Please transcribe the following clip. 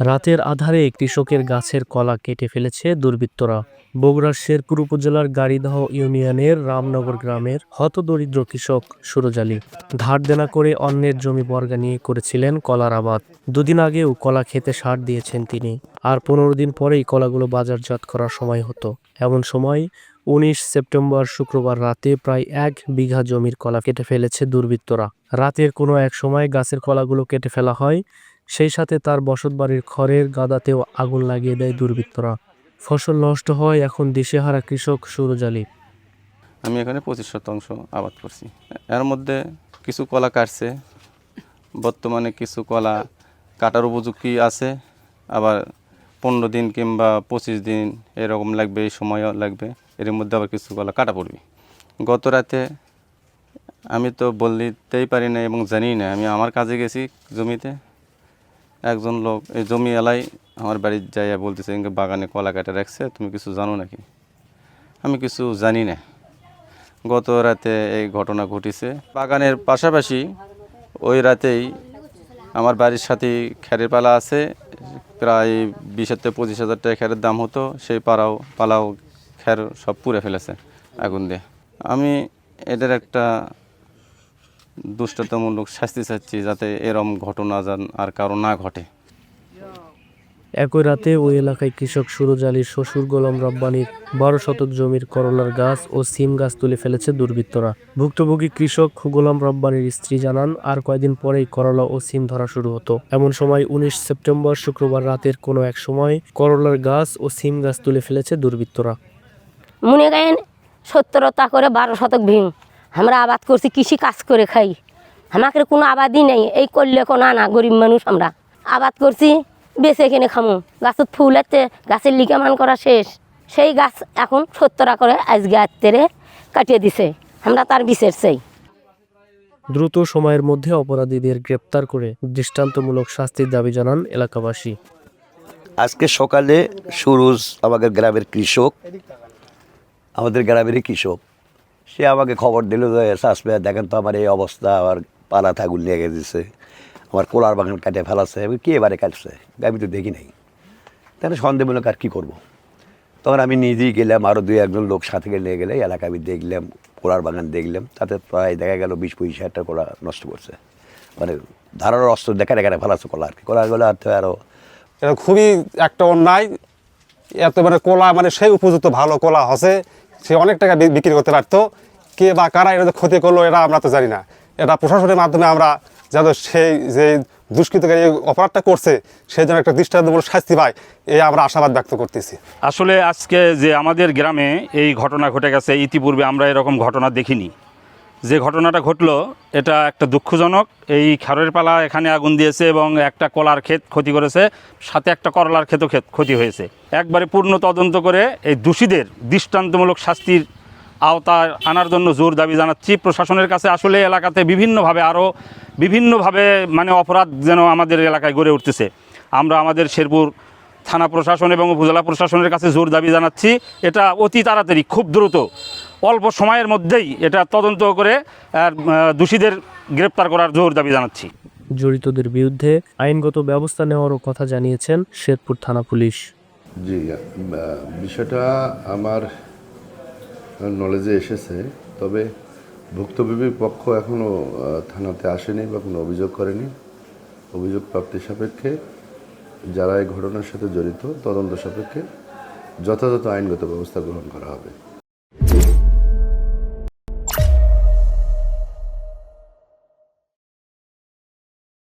রাতের আধারে কৃষকের গাছের কলা কেটে ফেলেছে দুর্বৃত্তরা। বগুড়ার শেরপুর উপজেলার গাড়িদহ ইউনিয়নের রামনগর গ্রামের হতদরিদ্র কৃষক সুরজ আলী। ধার দেনা করে অন্যের জমি বর্গা নিয়ে করেছিলেন কলার আবাদ। দুদিন আগেও কলা খেতে সার দিয়েছেন তিনি। আর পনেরো দিন পরেই কলাগুলো বাজারজাত করার সময় হতো। এমন সময় উনিশ সেপ্টেম্বর শুক্রবার রাতে প্রায় এক বিঘা জমির কলা কেটে ফেলেছে দুর্বৃত্তরা। রাতের কোনো এক সময় গাছের কলাগুলো কেটে ফেলা হয় সেই সাথে তার বসতবাড়ির খড়ের গাদাতেও আগুন লাগিয়ে দেয় দুর্বৃত্তরা। ফসল নষ্ট হয় এখন দিশেহারা কৃষক সুরজ আলী আমি এখানে পঁচিশ শতাংশ আবাদ করছি। এর মধ্যে কিছু কলা কাটছে। বর্তমানে কিছু কলা কাটার উপযোগী আছে। আবার পনেরো দিন কিংবা পঁচিশ দিন এরকম লাগবে, এই সময়ও লাগবে। এর মধ্যে আবার কিছু কলা কাটা পড়বে। গত রাতে আমি তো বলতেই পারি না এবং জানি না আমি আমার কাজে গেছি জমিতে। একজন লোক, এই জমি এলাই আমার বাড়ির যাইয়া বলতেছে "ইনকে বাগানে কলা কাটা রাখছে, তুমি কিছু জানো নাকি? আমি কিছু জানি না। গত রাতে এই ঘটনা ঘটেছে। বাগানের পাশাপাশি ওই রাতেই আমার বাড়ির সাথে খ্যারের পালা আছে। প্রায় বিশ থেকে পঁচিশ হাজার টাকা খ্যারের দাম হতো। সেই পাড়াও, পালাও খ্যার সব পুড়ে ফেলেছে আগুন দিয়ে। আমি এদের একটা দুষ্টতামূলক শাস্তি চাচ্ছি যাতে এরম ঘটনা যেন আর কারও না ঘটে। একই রাতে ওই এলাকায় কৃষক সুরজ আলীর শ্বশুর গোলাম রব্বানির বারো শতক জমির করলার গাছ ও সিম গাছ তুলে ফেলেছে দুর্বৃত্তরা। ভুক্তভোগী কৃষক গোলাম রব্বানির স্ত্রী জানান আর কয়দিন পরেই করলা ও সিম ধরা শুরু হতো। এমন সময় উনিশ সেপ্টেম্বর শুক্রবার রাতের কোনো এক সময় করলার গাছ ও সিম গাছ তুলে ফেলেছে দুর্বৃত্তরা। মনে করেন সত্তরতা করে বারো শতক ভিং আমরা আবাদ করছি কৃষি কাজ করে খাই। আমাকে কোনো আবাদই নেই। এই করলে কোনো না গরিব মানুষ আমরা। আবাদ করছি বেছে কিনে খামু। গাছত ফুল আছে গাছের লিগামান করা শেষ। সেই গাছ এখন সত্তরা করে আজকে আত্মেরে কাটিয়ে দিছে। আমরা তার বিশেষ চাই। দ্রুত সময়ের মধ্যে অপরাধীদের গ্রেপ্তার করে দৃষ্টান্তমূলক শাস্তির দাবি জানান এলাকাবাসী। আজকে সকালে সুরুজ আমাদের গ্রামের কৃষক আমাদের গ্রামেরই কৃষক। সে আমাকে খবর দিল যে সাসপে দেখেন তো আমার এই অবস্থা, আমার পালা থাগুল নিয়ে গেছে, আমার কোলার বাগান কাটে ফেলাছে কে এবারে কাটছে? আমি তো দেখি নাই। তাহলে সন্দেহমূলক আর কী করব? তখন আমি নিজেই গেলাম আরও দুই একজন লোক সাথে নিয়ে গেলে, এলাকা আমি দেখলাম, কোলার বাগান দেখলাম, তাতে প্রায় দেখা গেল বিশ পঁচিশ হাজার কোলা নষ্ট করছে। মানে ধারার অস্ত্র দেখা দেখা ফেলাচ্ছে কোলা আর কি। কোলাগুলো আর তো আরও খুবই একটা অন্যায়, এত মানে কলা মানে সেই উপযুক্ত ভালো কলা হসে সে অনেক টাকা বিক্রি করতে পারতো। কে বা কারা এটা ক্ষতি করল এটা আমরা তো জানি না। এটা প্রশাসনের মাধ্যমে আমরা যেন সেই যে দুষ্কৃতকারী অপরাধটা করছে, সেই জন্য একটা দৃষ্টান্তমূলক শাস্তি পায় এই আমরা আশাবাদ ব্যক্ত করতেছি। আসলে আজকে যে আমাদের গ্রামে এই ঘটনা ঘটে গেছে, ইতিপূর্বে আমরা এরকম ঘটনা দেখিনি। যে ঘটনাটা ঘটলো, এটা একটা দুঃখজনক। এই খারের পালা এখানে আগুন দিয়েছে এবং একটা কলার ক্ষেত ক্ষতি করেছে, সাথে একটা করলার ক্ষেতও ক্ষেত ক্ষতি হয়েছে। একবারে পূর্ণ তদন্ত করে এই দোষীদের দৃষ্টান্তমূলক শাস্তির আওতায় আনার জন্য জোর দাবি জানাচ্ছি। প্রশাসনের কাছে আসলে এলাকাতে বিভিন্নভাবে আরও বিভিন্নভাবে মানে অপরাধ যেন আমাদের এলাকায় গড়ে উঠতেছে। আমরা আমাদের শেরপুর থানা প্রশাসন এবং উপজেলা প্রশাসনের কাছে জোর দাবি জানাচ্ছি। এটা অতি তাড়াতাড়ি খুব দ্রুত। অল্প সময়ের মধ্যেই এটা তদন্ত করে আর দোষীদের গ্রেপ্তার করার জোর দাবি জানাচ্ছি। জড়িতদের বিরুদ্ধে আইনগত ব্যবস্থা নেওয়ারও কথা জানিয়েছেন শেরপুর থানা পুলিশ। জি বিষয়টা আমার নলেজে এসেছে তবে ভুক্তভোগীর পক্ষ এখনও থানাতে আসেনি বা কোনো অভিযোগ করেনি। অভিযোগ প্রাপ্তির সাপেক্ষে যারা এই ঘটনার সাথে জড়িত তদন্ত সাপেক্ষে যথাযথ আইনগত ব্যবস্থা গ্রহণ করা হবে।